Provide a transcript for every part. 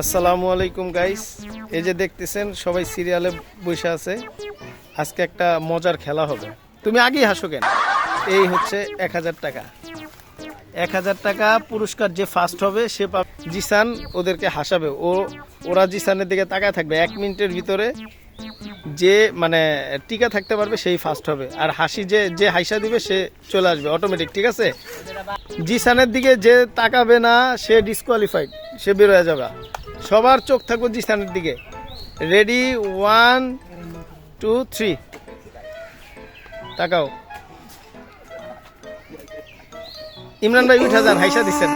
আসসালামু আলাইকুম গাইস এই যে দেখতেছেন, সবাই সিরিয়ালে বসে আছে। আজকে একটা মজার খেলা হবে। তুমি আগেই হাসো কেন? এই হচ্ছে এক হাজার টাকা। এক হাজার টাকা পুরস্কার যে ফার্স্ট হবে, সে জিসান ওদেরকে হাসাবে। ও, ওরা জিসানের দিকে তাকায় থাকবে। এক মিনিটের ভিতরে যে মানে টিকা থাকতে পারবে সেই ফার্স্ট হবে। আর হাসি যে যে হাইসা দিবে সে চলে আসবে অটোমেটিক ঠিক আছে? জিসানের দিকে যে তাকাবে না সে ডিসকোয়ালিফাইড সে বের হয়ে যাবে। সবার চোখ থাকবে জিসানের দিকে। রেডি ওয়ান টু থ্রি তাকাও। ইমরান ভাই উঠা যান হাইসা দিচ্ছেন।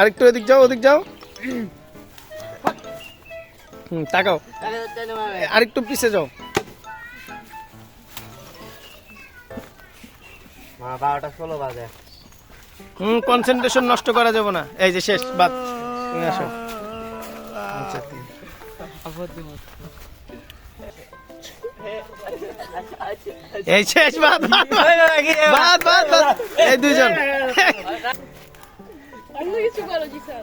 আরেকটু ওদিক যাও ওদিক যাও। হুম তাকাও। আরেকটু পিছে যাও। বারোটা ষোলো বাজে। হুম কনসেন্ট্রেশন নষ্ট করা যাবে না। এই যে শেষ বাদ। তুমি আসো। আচ্ছা, এই শেষ বাদ বাদ বাদ। বাদ এই দুইজন। অন্য কিছু করো জি স্যার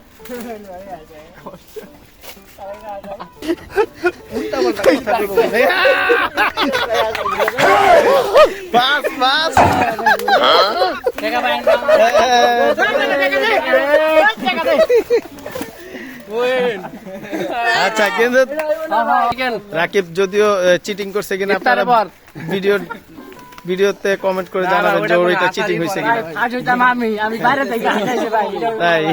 বাস বাস আচ্ছা কিন্তু রাকিব যদিও চিটিং করছে কিনা আপনারা ভিডিও ভিডিওতে কমেন্ট করে জানাবেন যে ওইটা চিটিং হয়েছে কিনা। আমি আমি বাইরে থেকে তাই।